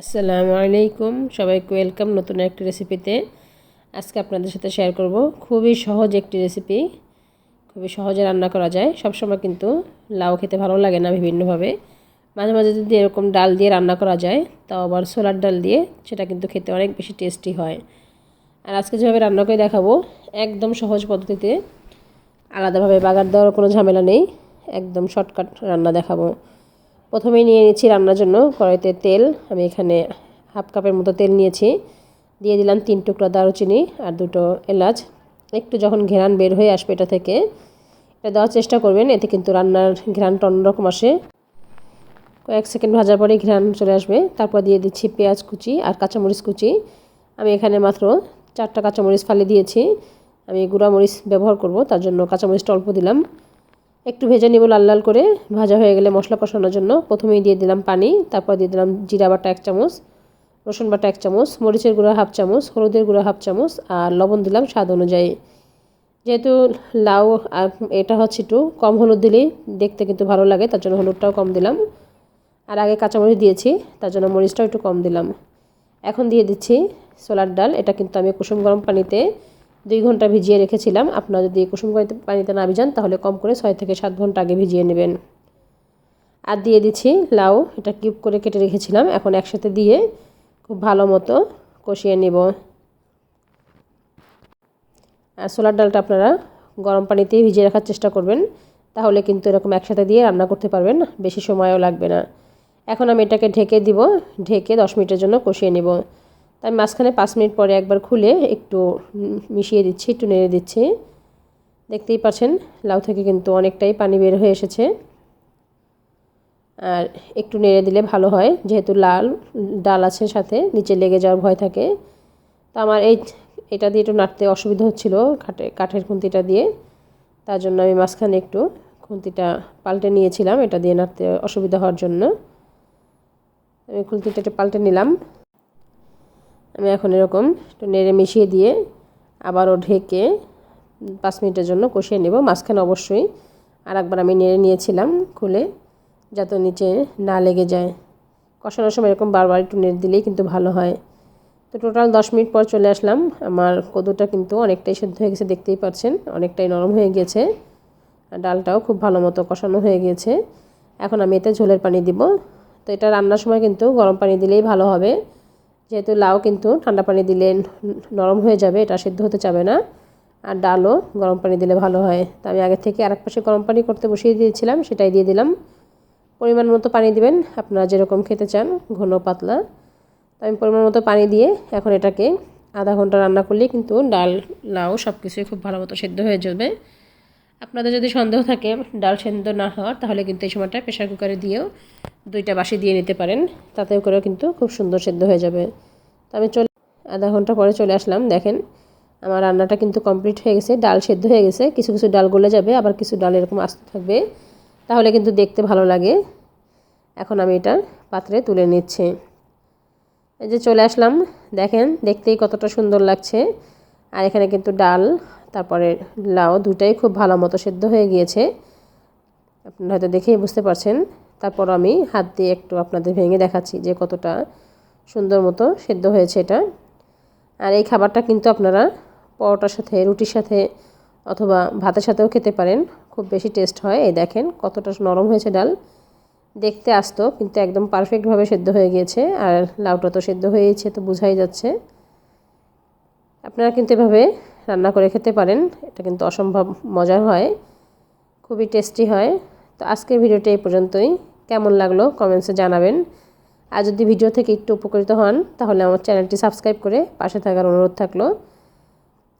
আসসালামু আলাইকুম। সবাইকে ওয়েলকাম নতুন একটি রেসিপিতে আজকে আপনাদের সাথে শেয়ার করব খুবই সহজ একটি রেসিপি খুবই সহজে রান্না করা যায়। সবসময় কিন্তু লাউ খেতে ভালো লাগে না বিভিন্নভাবে। মাঝে মাঝে যদি এরকম ডাল দিয়ে রান্না করা যায়, তাও আবার সোলার ডাল দিয়ে, সেটা কিন্তু খেতে অনেক বেশি টেস্টি হয়। আর আজকে যেভাবে রান্না করে দেখাবো, একদম সহজ পদ্ধতিতে। আলাদাভাবে বাগার দেওয়ার কোনো ঝামেলা নেই। একদম শর্টকাট রান্না দেখাবো। প্রথমেই নিয়ে নিচ্ছি রান্নার জন্য কড়াইতে তেল। আমি এখানে হাফ কাপের মতো তেল নিয়েছি। দিয়ে দিলাম তিন টুকরা দারুচিনি আর দুটো এলাচ। একটু যখন ঘেরান বের হয়ে আসবে এটা থেকে, এটা দেওয়ার চেষ্টা করবেন, এতে কিন্তু রান্নার ঘেরানটা অন্যরকম আসে। কয়েক সেকেন্ড ভাজার পরে ঘেরান চলে আসবে। তারপর দিয়ে দিচ্ছি পেঁয়াজ কুচি আর কাঁচামরিচ কুচি। আমি এখানে মাত্র চারটা কাঁচামরিচ ফালি দিয়েছি। আমি গুঁড়ামরিচ ব্যবহার করব, তার জন্য কাঁচামরিচটা অল্প দিলাম। একটু ভেজে নিব লাল লাল করে। ভাজা হয়ে গেলে মশলা কষানোর জন্য প্রথমেই দিয়ে দিলাম পানি, তারপর দিয়ে দিলাম জিরা বাটা এক চামচ, রসুন বাটা এক চামচ, মরিচের গুঁড়া হাফ চামচ, হলুদের গুঁড়া হাফ চামচ আর লবণ দিলাম স্বাদ অনুযায়ী। যেহেতু লাউ এটা হচ্ছে একটু কম হলুদ দিলেই দেখতে কিন্তু ভালো লাগে, তার জন্য হলুদটাও কম দিলাম। আর আগে কাঁচামরিচ দিয়েছি, তার জন্য মরিচটাও একটু কম দিলাম। এখন দিয়ে দিচ্ছি সোলার ডাল, এটা কিন্তু আমি কুসুম গরম পানিতে দুই ঘণ্টা ভিজিয়ে রেখেছিলাম। আপনারা যদি কুসুম পানিতে না ভিজান, তাহলে কম করে ছয় থেকে সাত ঘণ্টা আগে ভিজিয়ে নেবেন। আর দিয়ে দিচ্ছি লাউ, এটা কিউব করে কেটে রেখেছিলাম। এখন একসাথে দিয়ে খুব ভালো মতো কষিয়ে নেব। আর সোলার ডালটা আপনারা গরম পানিতেই ভিজিয়ে রাখার চেষ্টা করবেন। তাহলে কিন্তু এরকম একসাথে দিয়ে রান্না করতে পারবেন বেশি সময়ও লাগবে না। এখন আমি এটাকে ঢেকে দিব। ঢেকে দশ মিনিটের জন্য কষিয়ে নেব। তাই মাঝখানে পাঁচ মিনিট পরে একবার খুলে একটু মিশিয়ে দিচ্ছি, একটু নেড়ে দিচ্ছি। দেখতেই পাচ্ছেন, লাউ থেকে কিন্তু অনেকটাই পানি বের হয়ে এসেছে। আর একটু নেড়ে দিলে ভালো হয়, যেহেতু লাল, ডাল আছে সাথে, নিচে লেগে যাওয়ার ভয় থাকে। তো আমার এই, এটা দিয়ে একটু নাড়তে অসুবিধা হচ্ছিল কাঠে কাঠের খুন্তিটা দিয়ে। তার জন্য আমি মাঝখানে একটু খুন্তিটা পাল্টে নিয়েছিলাম, এটা দিয়ে নাড়তে অসুবিধা হওয়ার জন্য। আমি খুন্তিটা একটু পাল্টে নিলাম। আমি এখন এরকম একটু নেড়ে মিশিয়ে দিয়ে আবারও ঢেকে পাঁচ মিনিটের জন্য কষিয়ে নেব। মাঝখানে অবশ্যই আর একবার আমি নেড়ে নিয়েছিলাম খুলে, যাতে নিচে না লেগে যায়। কষানোর সময় এরকম বারবার একটু নেড়ে দিলেই কিন্তু ভালো হয়। তো টোটাল দশ মিনিট পর চলে আসলাম। আমার কদুটা কিন্তু অনেকটাই সেদ্ধ হয়ে গেছে, দেখতেই পাচ্ছেন, অনেকটাই নরম হয়ে আর ডালটাও খুব ভালো মতো কষানো হয়ে গিয়েছে এখন আমি এতে ঝোলের পানি দিব। তো এটা রান্নার সময় কিন্তু গরম পানি দিলেই ভালো হবে। যেহেতু লাউ কিন্তু ঠান্ডা পানি দিলে নরম হয়ে যাবে, এটা সিদ্ধ হতে চাবে না। আর ডালও গরম পানি দিলে ভালো হয়। তো আমি আগে থেকে আরেক পাশে গরম পানি করতে বসিয়ে দিয়েছিলাম, সেটাই দিয়ে দিলাম। পরিমাণ মতো পানি দিবেন, আপনারা যেরকম খেতে চান, ঘন পাতলা। তো আমি পরিমাণ মতো পানি দিয়ে এখন এটাকে আধা ঘণ্টা রান্না করলে কিন্তু ডাল, লাউ সব কিছুই খুব ভালো মতো সেদ্ধ হয়ে যাবে। আপনাদের যদি সন্দেহ থাকে, ডাল সেদ্ধ না হওয়ার, তাহলে কিন্তু এই সময়টা প্রেশার কুকারে দিয়েও দুইটা বাসি দিয়ে নিতে পারেন। তাতেও করেও কিন্তু খুব সুন্দর সেদ্ধ হয়ে যাবে। তো আমি চলে আধা ঘণ্টা পরে চলে আসলাম, দেখেন। আমার রান্নাটা কিন্তু কমপ্লিট হয়ে গেছে, ডাল সেদ্ধ হয়ে গেছে। কিছু কিছু ডাল গলে যাবে, আবার কিছু ডাল এরকম আসতে থাকবে। তাহলে কিন্তু দেখতে ভালো লাগে। এখন আমি এটা পাত্রে তুলে নিচ্ছি। এই যে চলে আসলাম, দেখেন, দেখতেই কতটা সুন্দর লাগছে। আর এখানে কিন্তু ডাল, তারপরে লাউ দুটাই খুব ভালো মতো সেদ্ধ হয়ে গিয়েছে। আপনারা হয়তো দেখেই বুঝতে পারছেন। তারপর আমি হাত দিয়ে একটু আপনাদের ভেঙে দেখাচ্ছি যে কতটা সুন্দর মতো সেদ্ধ হয়েছে এটা। আর এই খাবারটা কিন্তু আপনারা পরোটার সাথে, রুটির সাথে অথবা ভাতের সাথেও খেতে পারেন। খুব বেশি টেস্ট হয়। এই দেখেন কতটা নরম হয়েছে ডাল। দেখতে আসতো, কিন্তু একদম পারফেক্টভাবে সেদ্ধ হয়ে গিয়েছে। আর লাউটা তো সেদ্ধ হয়েছে তো বোঝাই যাচ্ছে। আপনারা কিন্তু এভাবে রান্না করে খেতে পারেন। এটা কিন্তু অসম্ভব মজার হয়, খুবই টেস্টি হয়। তো আজকের ভিডিওটা এই পর্যন্তই। কেমন লাগল কমেন্টসে জানাবেন। আর যদি ভিডিও থেকে একটু উপকৃত হন, তাহলে আমার চ্যানেলটি সাবস্ক্রাইব করে পাশে থাকার অনুরোধ থাকল।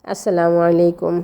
আসসালামু আলাইকুম।